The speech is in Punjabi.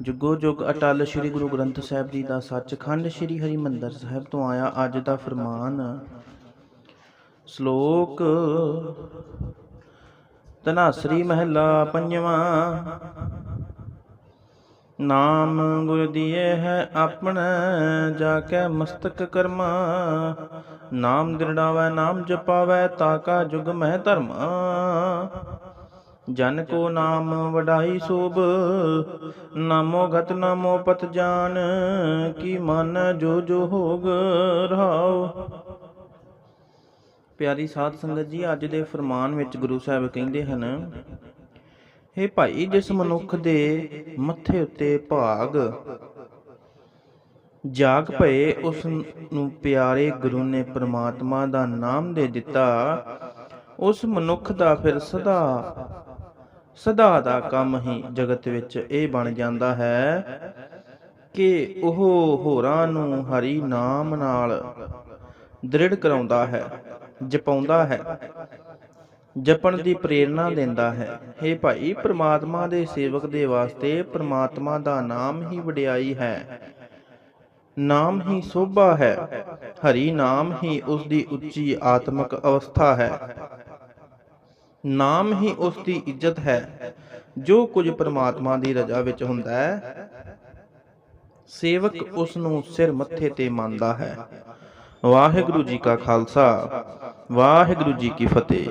ਜੁਗੋ ਜੁਗ ਅਟਲ ਸ੍ਰੀ ਗੁਰੂ ਗ੍ਰੰਥ ਸਾਹਿਬ ਜੀ ਦਾ ਸੱਚਖੰਡ ਸ੍ਰੀ ਹਰਿਮੰਦਰ ਸਾਹਿਬ ਤੋਂ ਆਇਆ ਅੱਜ ਦਾ ਫਰਮਾਨ। ਸ਼ਲੋਕ ਤਨਾਸਰੀ ਮਹਿਲਾ ਪੰਜਵਾਂ, ਨਾਮ ਗੁਰ ਦੀਏ ਹੈ ਆਪਣਾ, ਜਾ ਕੇ ਮਸਤਕ ਕਰਮਾ, ਨਾਮ ਦਿਰੜਾਵੈ ਨਾਮ ਜਪਾਵੈ ਤਾਕਾ ਜੁਗ ਮਹਿ ਧਰਮਾ। ਜਨ ਕੋ ਨਾਮ ਵਡਾਈ ਸੋਭ, ਨਾਮੋ ਗਤ ਨਾਮੋ ਪਤ ਜਾਨ, ਕੀ ਮਨ ਜੋ ਜੋ ਹੋਗ ਰਹਾਉ। ਪਿਆਰੀ ਸਾਧ ਸੰਗਤ ਜੀ, ਅੱਜ ਦੇ ਫਰਮਾਨ ਵਿੱਚ ਗੁਰੂ ਸਾਹਿਬ ਕਹਿੰਦੇ ਹਨ, ਹੇ ਭਾਈ ਜਿਸ ਮਨੁੱਖ ਦੇ ਮੱਥੇ ਉੱਤੇ ਭਾਗ, ਜਾਗ ਪਏ ਉਸ ਨੂੰ ਪਿਆਰੇ ਗੁਰੂ ਨੇ ਪ੍ਰਮਾਤਮਾ ਦਾ ਨਾਮ ਦੇ ਦਿੱਤਾ, ਉਸ ਮਨੁੱਖ ਦਾ ਫਿਰ ਸਦਾ ਸਦਾ ਦਾ ਕੰਮ ਹੀ ਜਗਤ ਵਿੱਚ ਇਹ ਬਣ ਜਾਂਦਾ ਹੈ ਕਿ ਉਹ ਹੋਰਾਂ ਨੂੰ ਹਰੀ ਨਾਮ ਨਾਲ ਦ੍ਰਿੜ ਕਰਾਉਂਦਾ ਹੈ, ਜਪਾਉਂਦਾ ਹੈ, ਜਪਣ ਦੀ ਪ੍ਰੇਰਣਾ ਦਿੰਦਾ ਹੈ। हे ਭਾਈ, ਪ੍ਰਮਾਤਮਾ ਦੇ ਸੇਵਕ ਦੇ ਵਾਸਤੇ ਪ੍ਰਮਾਤਮਾ ਦਾ ਨਾਮ ਹੀ ਵਡਿਆਈ ਹੈ। ਨਾਮ ਹੀ ਸੋਭਾ ਹੈ। ਹਰੀ ਨਾਮ ਹੀ ਉਸ ਦੀ ਉੱਚੀ ਆਤਮਿਕ ਅਵਸਥਾ ਹੈ। ਨਾਮ ਹੀ ਉਸ ਦੀ ਇੱਜ਼ਤ ਹੈ, ਜੋ ਕੁਝ ਪ੍ਰਮਾਤਮਾ ਦੀ ਰਜ਼ਾ ਵਿੱਚ ਹੁੰਦਾ ਹੈ। ਸੇਵਕ ਉਸ ਨੂੰ ਸਿਰ ਮੱਥੇ ਤੇ ਮੰਨਦਾ ਹੈ। ਵਾਹਿਗੁਰੂ ਜੀ ਕਾ ਖਾਲਸਾ, ਵਾਹਿਗੁਰੂ ਜੀ ਕੀ ਫਤਿਹ।